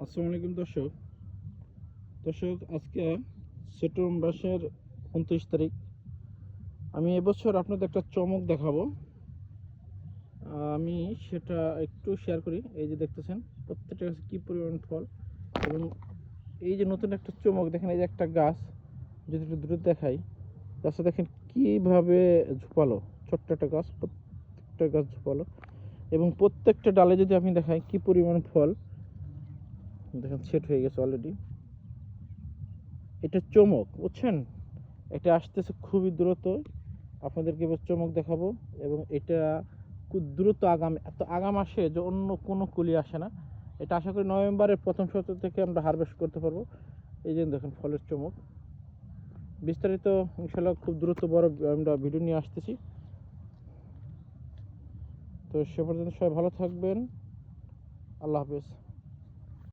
আসসালামু আলাইকুম দর্শক। দর্শক, আজকে সেপ্টেম্বর মাসের উনত্রিশ তারিখ। আমি এবছর আপনাদের একটা চমক দেখাবো। আমি সেটা একটু শেয়ার করি। এই যে দেখতেছেন, প্রত্যেকটা গাছে কী পরিমাণ ফল এবং এই যে নতুন একটা চমক, দেখেন এই যে একটা গাছ। যদি একটু দূরে দেখাই, গাছটা দেখেন কীভাবে ঝুপালো। ছোট্ট একটা গাছ, প্রত্যেকটা গাছ ঝুপালো। এবং প্রত্যেকটা ডালে যদি আমি দেখাই কী পরিমাণ ফল দেখেন সেট হয়ে গেছে অলরেডি এটা চমক, বুঝছেন? এটা আসতেছে খুবই দ্রুত। আপনাদেরকে এবার চমক দেখাবো, এবং এটা খুব দ্রুত আগাম, এত আগাম আসে যে অন্য কোনো কুলি আসে না। এটা আশা করি নভেম্বরের প্রথম সপ্তাহ থেকে আমরা হারভেস্ট করতে পারব। এই যে দেখেন, ফলের চমক। বিস্তারিত ইনশাল্লাহ খুব দ্রুত বড় আমরা ভিডিও নিয়ে আসতেছি। তো সে পর্যন্ত সবাই ভালো থাকবেন। আল্লাহ হাফেজ।